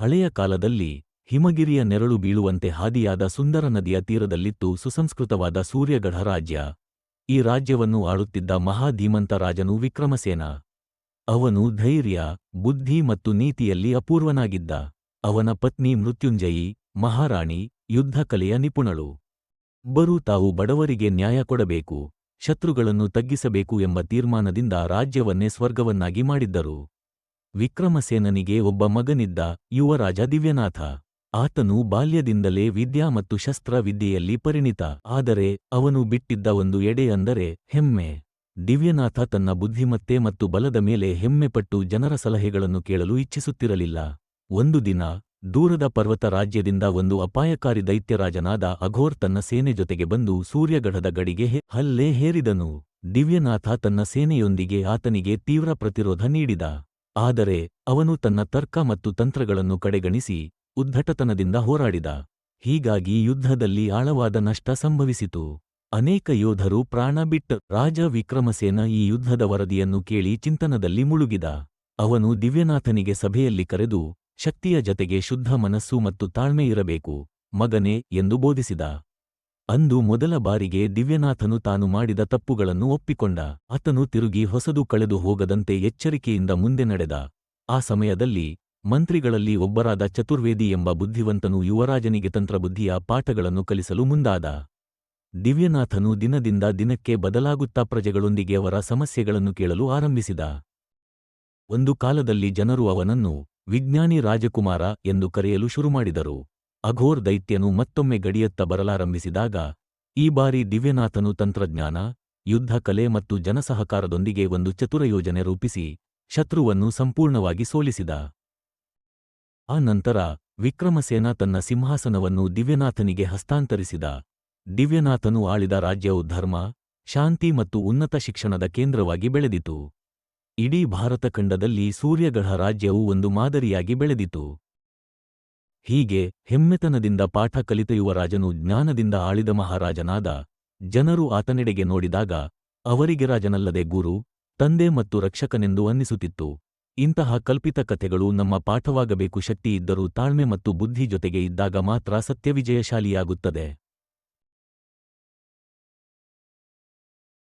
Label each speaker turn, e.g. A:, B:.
A: ಹಳೆಯ ಕಾಲದಲ್ಲಿ ಹಿಮಗಿರಿಯ ನೆರಳು ಬೀಳುವಂತೆ ಹಾದಿಯಾದ ಸುಂದರ ನದಿಯ ತೀರದಲ್ಲಿತ್ತು ಸುಸಂಸ್ಕೃತವಾದ ಸೂರ್ಯಗಢ ರಾಜ್ಯ ಈ ರಾಜ್ಯವನ್ನು ಆಳುತ್ತಿದ್ದ ಮಹಾಧೀಮಂತ ರಾಜನು ವಿಕ್ರಮಸೇನ. ಅವನು ಧೈರ್ಯ, ಬುದ್ಧಿ ಮತ್ತು ನೀತಿಯಲ್ಲಿ ಅಪೂರ್ವನಾಗಿದ್ದ. ಅವನ ಪತ್ನಿ ಮೃತ್ಯುಂಜಯಿ, ಮಹಾರಾಣಿ ಯುದ್ಧಕಲೆಯ ನಿಪುಣಳು. ಇಬ್ಬರೂ ತಾವು ಬಡವರಿಗೆ ನ್ಯಾಯ ಕೊಡಬೇಕು, ಶತ್ರುಗಳನ್ನು ತಗ್ಗಿಸಬೇಕು ಎಂಬ ತೀರ್ಮಾನದಿಂದ ರಾಜ್ಯವನ್ನೇ ಸ್ವರ್ಗವನ್ನಾಗಿ ಮಾಡಿದ್ದರು. ವಿಕ್ರಮಸೇನನಿಗೆ ಒಬ್ಬ ಮಗನಿದ್ದ ಯುವರಾಜ ದಿವ್ಯನಾಥ. ಆತನು ಬಾಲ್ಯದಿಂದಲೇ ವಿದ್ಯಾ ಮತ್ತು ಶಸ್ತ್ರ ವಿದ್ಯೆಯಲ್ಲಿ ಪರಿಣಿತ. ಆದರೆ ಅವನು ಬಿಟ್ಟಿದ್ದ ಒಂದು ಎಡೆ ಅಂದರೆ ಹೆಮ್ಮೆ. ದಿವ್ಯನಾಥ ತನ್ನ ಬುದ್ಧಿಮತ್ತೆ ಮತ್ತು ಬಲದ ಮೇಲೆ ಹೆಮ್ಮೆಪಟ್ಟು ಜನರ ಸಲಹೆಗಳನ್ನು ಕೇಳಲು ಇಚ್ಛಿಸುತ್ತಿರಲಿಲ್ಲ. ಒಂದು ದಿನ ದೂರದ ಪರ್ವತ ರಾಜ್ಯದಿಂದ ಒಂದು ಅಪಾಯಕಾರಿ ದೈತ್ಯರಾಜನಾದ ಅಘೋರ್ ತನ್ನ ಸೇನೆ ಜೊತೆಗೆ ಬಂದು ಸೂರ್ಯಗಢದ ಗಡಿಗೆ ಹಲ್ಲೆ ಹೇರಿದನು. ದಿವ್ಯನಾಥ ತನ್ನ ಸೇನೆಯೊಂದಿಗೆ ಆತನಿಗೆ ತೀವ್ರ ಪ್ರತಿರೋಧ ನೀಡಿದ. ಆದರೆ ಅವನು ತನ್ನ ತರ್ಕ ಮತ್ತು ತಂತ್ರಗಳನ್ನು ಕಡೆಗಣಿಸಿ ಉದ್ಧಟತನದಿಂದ ಹೋರಾಡಿದ. ಹೀಗಾಗಿ ಯುದ್ಧದಲ್ಲಿ ಆಳವಾದ ನಷ್ಟ ಸಂಭವಿಸಿತು. ಅನೇಕ ಯೋಧರು ಪ್ರಾಣ ಬಿಟ್ಟ ರಾಜ ವಿಕ್ರಮಸೇನ ಈ ಯುದ್ಧದ ವರದಿಯನ್ನು ಕೇಳಿ ಚಿಂತನದಲ್ಲಿ ಮುಳುಗಿದ. ಅವನು ದಿವ್ಯನಾಥನಿಗೆ ಸಭೆಯಲ್ಲಿ ಕರೆದು ಶಕ್ತಿಯ ಜತೆಗೆ ಶುದ್ಧ ಮನಸ್ಸು ಮತ್ತು ತಾಳ್ಮೆ ಇರಬೇಕು, ಮಗನೇ ಎಂದು ಬೋಧಿಸಿದ. ಅಂದು ಮೊದಲ ಬಾರಿಗೆ ದಿವ್ಯನಾಥನು ತಾನು ಮಾಡಿದ ತಪ್ಪುಗಳನ್ನು ಒಪ್ಪಿಕೊಂಡ. ಆತನು ತಿರುಗಿ ಹೊಸದು ಕಳೆದು ಹೋಗದಂತೆ ಎಚ್ಚರಿಕೆಯಿಂದ ಮುಂದೆ ನಡೆದ. ಆ ಸಮಯದಲ್ಲಿ ಮಂತ್ರಿಗಳಲ್ಲಿ ಒಬ್ಬರಾದ ಚತುರ್ವೇದಿ ಎಂಬ ಬುದ್ಧಿವಂತನು ಯುವರಾಜನಿಗೆ ತಂತ್ರಬುದ್ಧಿಯ ಪಾಠಗಳನ್ನು ಕಲಿಸಲು ಮುಂದಾದ. ದಿವ್ಯನಾಥನು ದಿನದಿಂದ ದಿನಕ್ಕೆ ಬದಲಾಗುತ್ತಾ ಪ್ರಜೆಗಳೊಂದಿಗೆ ಅವರ ಸಮಸ್ಯೆಗಳನ್ನು ಕೇಳಲು ಆರಂಭಿಸಿದ. ಒಂದು ಕಾಲದಲ್ಲಿ ಜನರು ಅವನನ್ನು ವಿಜ್ಞಾನಿ ರಾಜಕುಮಾರ ಎಂದು ಕರೆಯಲು ಶುರುಮಾಡಿದರು. ಅಘೋರ್ ದೈತ್ಯನು ಮತ್ತೊಮ್ಮೆ ಗಡಿಯತ್ತ ಬರಲಾರಂಭಿಸಿದಾಗ, ಈ ಬಾರಿ ದಿವ್ಯನಾಥನು ತಂತ್ರಜ್ಞಾನ, ಯುದ್ಧ ಕಲೆ ಮತ್ತು ಜನಸಹಕಾರದೊಂದಿಗೆ ಒಂದು ಚತುರ ಯೋಜನೆ ರೂಪಿಸಿ ಶತ್ರುವನ್ನು ಸಂಪೂರ್ಣವಾಗಿ ಸೋಲಿಸಿದ. ಆ ನಂತರ ವಿಕ್ರಮಸೇನ ತನ್ನ ಸಿಂಹಾಸನವನ್ನು ದಿವ್ಯನಾಥನಿಗೆ ಹಸ್ತಾಂತರಿಸಿದ. ದಿವ್ಯನಾಥನು ಆಳಿದ ರಾಜ್ಯವು ಧರ್ಮ, ಶಾಂತಿ ಮತ್ತು ಉನ್ನತ ಶಿಕ್ಷಣದ ಕೇಂದ್ರವಾಗಿ ಬೆಳೆದಿತು. ಇಡೀ ಭಾರತ ಖಂಡದಲ್ಲಿ ಸೂರ್ಯಗಢ ರಾಜ್ಯವು ಒಂದು ಮಾದರಿಯಾಗಿ ಬೆಳೆದಿತು. ಹೀಗೆ ಹೆಮ್ಮೆತನದಿಂದ ಪಾಠ ಕಲಿತೆಯುವ ರಾಜನು ಜ್ಞಾನದಿಂದ ಆಳಿದ ಮಹಾರಾಜನಾದ ಜನರು ಆತನೆಡೆಗೆ ನೋಡಿದಾಗ, ಅವರಿಗೆ ರಾಜನಲ್ಲದೆ ಗುರು, ತಂದೆ ಮತ್ತು ರಕ್ಷಕನೆಂದು ಅನ್ನಿಸುತ್ತಿತ್ತು. ಇಂತಹ ಕಲ್ಪಿತ ಕಥೆಗಳು ನಮ್ಮ ಪಾಠವಾಗಬೇಕು ಶಕ್ತಿ ಇದ್ದರೂ ತಾಳ್ಮೆ ಮತ್ತು ಬುದ್ಧಿ ಜೊತೆಗೆ ಇದ್ದಾಗ ಮಾತ್ರ ಸತ್ಯ ವಿಜಯಶಾಲಿಯಾಗುತ್ತದೆ